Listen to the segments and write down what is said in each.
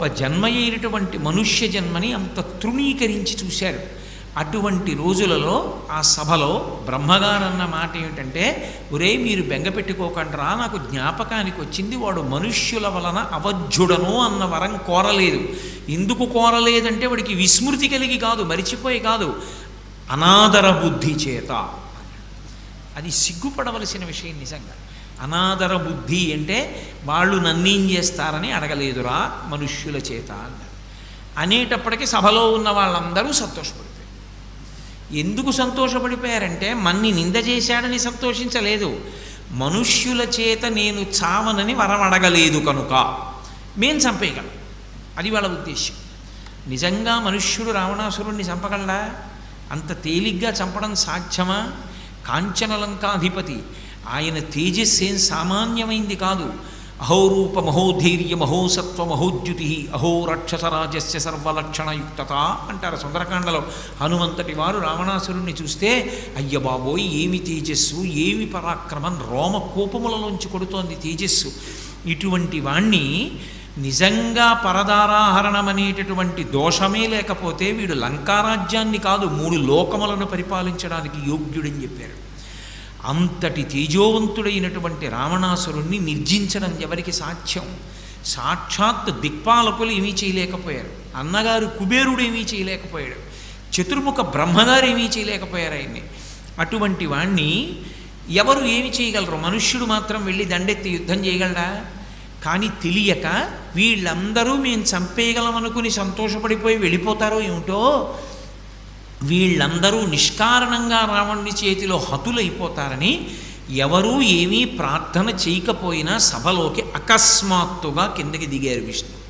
గొప్ప జన్మ అయినటువంటి మనుష్య జన్మని అంత తృణీకరించి చూశారు. అటువంటి రోజులలో ఆ సభలో బ్రహ్మగారన్న మాట ఏమిటంటే ఒరే మీరు బెంగపెట్టుకోకండిరా నాకు జ్ఞాపకానికి వచ్చింది వాడు మనుష్యుల వలన అవధ్యుడను అన్న వరం కోరలేదు. ఎందుకు కోరలేదంటే వాడికి విస్మృతి కలిగి కాదు మరిచిపోయి కాదు. అనాదర బుద్ధి చేత. అది సిగ్గుపడవలసిన విషయం నిజంగా. అనాదర బుద్ధి అంటే వాళ్ళు నన్నేం చేస్తారని అడగలేదురా మనుష్యుల చేత అన్నారు. అనేటప్పటికీ సభలో ఉన్న వాళ్ళందరూ సంతోషపడిపోయారు. ఎందుకు సంతోషపడిపోయారంటే మన్ని నింద చేశాడని సంతోషించలేదు. మనుష్యుల చేత నేను చావనని వరం అడగలేదు కనుక మేం చంపేయగలం. అది వాళ్ళ ఉద్దేశం నిజంగా మనుష్యుడు రావణాసురుణ్ణి చంపగలడా? అంత తేలిగ్గా చంపడం సాధ్యమా? కాంచనలంకాధిపతి ఆయన తేజస్సు ఏం సామాన్యమైంది కాదు. అహోరూప మహోధైర్య మహోసత్వ మహోద్యుతి అహో రాజస్య సర్వలక్షణయుక్తత అంటారు సుందరకాండలో. హనుమంతటి వారు రావణాసురుణ్ణి చూస్తే అయ్య బాబోయ్ ఏమి తేజస్సు ఏమి పరాక్రమం రోమ కోపములలోంచి కొడుతోంది తేజస్సు. ఇటువంటి వాణ్ణి నిజంగా పరదారాహరణం అనేటటువంటి దోషమే లేకపోతే వీడు లంకారాజ్యాన్ని కాదు మూడు లోకములను పరిపాలించడానికి యోగ్యుడని చెప్పారు. అంతటి తేజోవంతుడైనటువంటి రావణాసురుణ్ణి నిర్జించడం ఎవరికి సాధ్యం? సాక్షాత్ దిక్పాలకులు ఏమీ చేయలేకపోయారు. అన్నగారు కుబేరుడు ఏమీ చేయలేకపోయాడు. చతుర్ముఖ బ్రహ్మగారు ఏమీ చేయలేకపోయారు ఆయన్ని. అటువంటి వాణ్ణి ఎవరు ఏమి చేయగలరు? మనుష్యుడు మాత్రం వెళ్ళి దండెత్తి యుద్ధం చేయగలడా? కానీ తెలియక వీళ్ళందరూ మేము చంపేయగలమనుకుని సంతోషపడిపోయి వెళ్ళిపోతారో ఏమిటో వీళ్ళందరూ నిష్కారణంగా రావణుని చేతిలో హతులైపోతారని ఎవరూ ఏమీ ప్రార్థన చేయకపోయినా సభలోకి అకస్మాత్తుగా కిందకి దిగారు విష్ణు.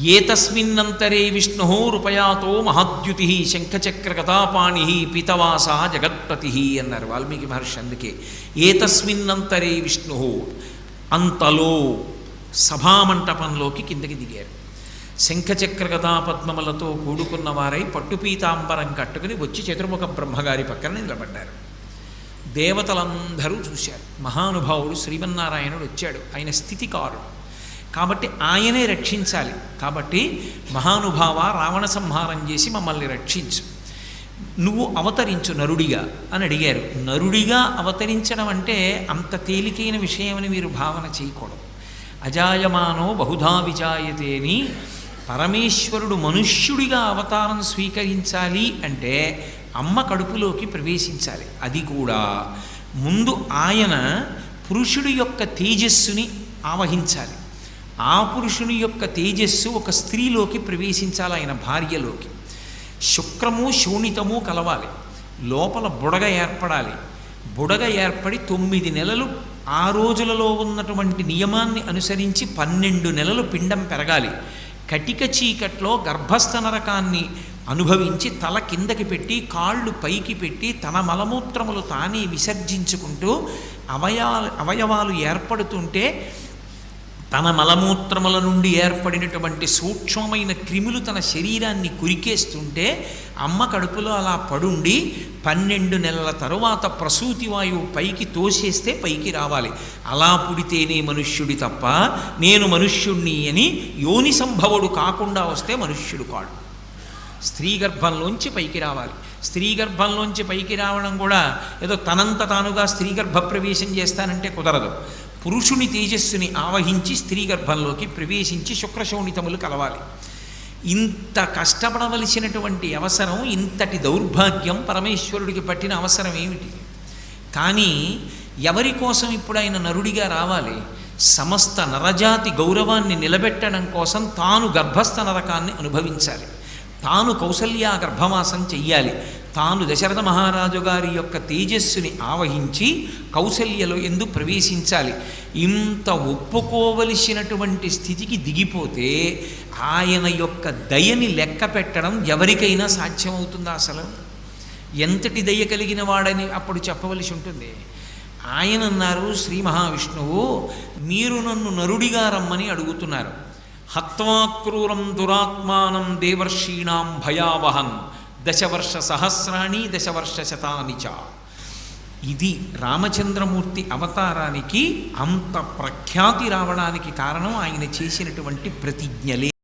ఏతస్మిన్నంతరే విష్ణు రూపయాతో మహద్యుతి శంఖచక్ర కథాపాణి పితవాస జగత్పతి అన్నారు వాల్మీకి మహర్షి అందుకే. ఏతస్మిన్నంతరే విష్ణు అంతలో సభామంటపంలోకి కిందకి దిగారు. శంఖచక్ర గదాపద్మములతో కూడుకున్న వారై పట్టుపీతాంబరం కట్టుకుని వచ్చి చతుర్ముఖ బ్రహ్మగారి పక్కన నిలబడ్డారు. దేవతలందరూ చూశారు. మహానుభావుడు శ్రీమన్నారాయణుడు వచ్చాడు. ఆయన స్థితికారుడు. కాబట్టి ఆయనే రక్షించాలి. కాబట్టి మహానుభావ రావణ సంహారం చేసి మమ్మల్ని రక్షించు. నువ్వు అవతరించు నరుడిగా అని అడిగారు. నరుడిగా అవతరించడం అంటే అంత తేలికైన విషయమని మీరు భావన చేయకూడదు. అజాయమానో బహుధా విజాయతేని పరమేశ్వరుడు మనుష్యుడిగా అవతారం స్వీకరించాలి అంటే అమ్మ కడుపులోకి ప్రవేశించాలి. అది కూడా ముందు ఆయన పురుషుడి యొక్క తేజస్సుని ఆవహించాలి. ఆ పురుషుని యొక్క తేజస్సు ఒక స్త్రీలోకి ప్రవేశించాలి ఆయన భార్యలోకి. శుక్రము శోణితము కలవాలి. లోపల బుడగ ఏర్పడాలి. బుడగ ఏర్పడి తొమ్మిది నెలలు ఆ రోజులలో ఉన్నటువంటి నియమాన్ని అనుసరించి పన్నెండు నెలలు పిండం పెరగాలి. కటిక చీకట్లో గర్భస్థ నరకాన్ని అనుభవించి తల కిందకి పెట్టి కాళ్ళు పైకి పెట్టి తన మలమూత్రములు తానే విసర్జించుకుంటూ అవయవాలు అవయవాలు ఏర్పడుతుంటే తన మలమూత్రముల నుండి ఏర్పడినటువంటి సూక్ష్మమైన క్రిములు తన శరీరాన్ని కురికేస్తుంటే అమ్మ కడుపులో అలా పడుండి పన్నెండు నెలల తరువాత ప్రసూతి వాయువు పైకి తోసేస్తే పైకి రావాలి. అలా పుడితేనే మనుష్యుడి తప్ప నేను మనుష్యుణ్ణి అని యోని సంభవుడు కాకుండా వస్తే మనుష్యుడు కాడు. స్త్రీ గర్భంలోంచి పైకి రావాలి. స్త్రీ గర్భంలోంచి పైకి రావడం కూడా ఏదో తనంత తానుగా స్త్రీ గర్భ ప్రవేశం చేస్తానంటే కుదరదు. పురుషుని తేజస్సుని ఆవహించి స్త్రీ గర్భంలోకి ప్రవేశించి శుక్రశోణితములు కలవాలి. ఇంత కష్టపడవలసినటువంటి అవసరం ఇంతటి దౌర్భాగ్యం పరమేశ్వరుడికి పట్టిన అవసరం ఏమిటి? కానీ ఎవరి కోసం ఇప్పుడు ఆయన నరుడిగా రావాలి? సమస్త నరజాతి గౌరవాన్ని నిలబెట్టడం కోసం తాను గర్భస్థ నరకాన్ని అనుభవించాలి. తాను కౌసల్యా గర్భవాసం చెయ్యాలి. తాను దశరథ మహారాజు గారి యొక్క తేజస్సుని ఆవహించి కౌసల్యలో ఎందు ప్రవేశించాలి. ఇంత ఒప్పుకోవలసినటువంటి స్థితికి దిగిపోతే ఆయన యొక్క దయని లెక్క పెట్టడం ఎవరికైనా సాధ్యమవుతుందా అసలు? ఎంతటి దయ కలిగిన వాడని అప్పుడు చెప్పవలసి ఉంటుంది. ఆయన అన్నారు శ్రీ మహావిష్ణువు మీరు నన్ను నరుడిగా రమ్మని అడుగుతున్నారు. హత్వాక్రూరం దురాత్మానం దేవర్షీణాం భయావహం. దశవర్ష సహస్రాణి దశవర్ష శతాని చ. ఇది రామచంద్రమూర్తి అవతారానికి అంత ప్రఖ్యాతి రావడానికి కారణం ఆయన చేసినటువంటి ప్రతిజ్ఞలే.